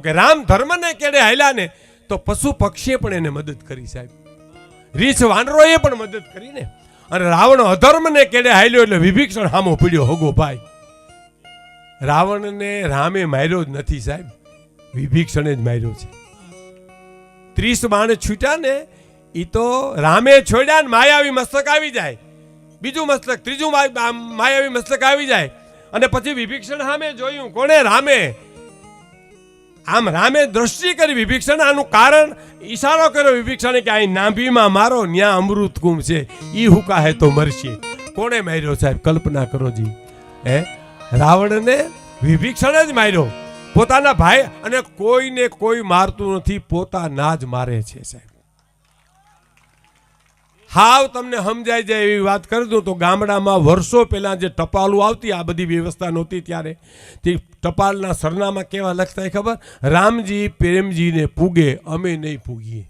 કે રામ ધર્મને કેડે હાલ્યા ને, તો પશુ પક્ષીએ પણ એને મદદ કરી સાહેબ. રીછ વાનરોએ પણ મદદ કરી ને અને રાવણ અધર્મને કેડે હાલ્યો એટલે વિભીક્ષણ હામો પીડ્યો, હોગો ભાઈ. રાવણને રામે માર્યો જ નથી સાહેબ. વિભીક્ષણે જ માર્યો છે. ત્રીસ બાણ છૂટ્યા ને એ તો રામે છોડ્યા ને માયાવી મસ્તક આવી જાય. બીજું મસ્તક, ત્રીજું માયાવી મસ્તક આવી જાય. અને પછી વિભીક્ષણ સામે જોયું, કોણે રામે આમ રામે દ્રષ્ટિ કરી વિભીક્ષણ આનું કારણ ઈશારો કર્યો વિભીક્ષણે કે અહીં નાભીમાં મારો ન્યા અમૃત કુંભ છે. ઈ હુકા હે તો મરશે? કોણે માર્યો સાહેબ? કલ્પના કરો જી. હે? રાવણને વિભીક્ષણે જ માર્યો. પોતાના ભાઈ અને કોઈને કોઈ મારતું નથી, પોતાના જ મારે છે સાહેબ. હાવ તમને સમજાય જાય એવી વાત કરી દઉં તો ગામડામાં વર્ષો પહેલાં જે ટપાલું આવતી, આ બધી વ્યવસ્થા નહોતી ત્યારે. તે ટપાલના સરનામા કેવા લખતા ખબર? રામજી પ્રેમજીને પૂગે, અમે નહીં પૂગીએ.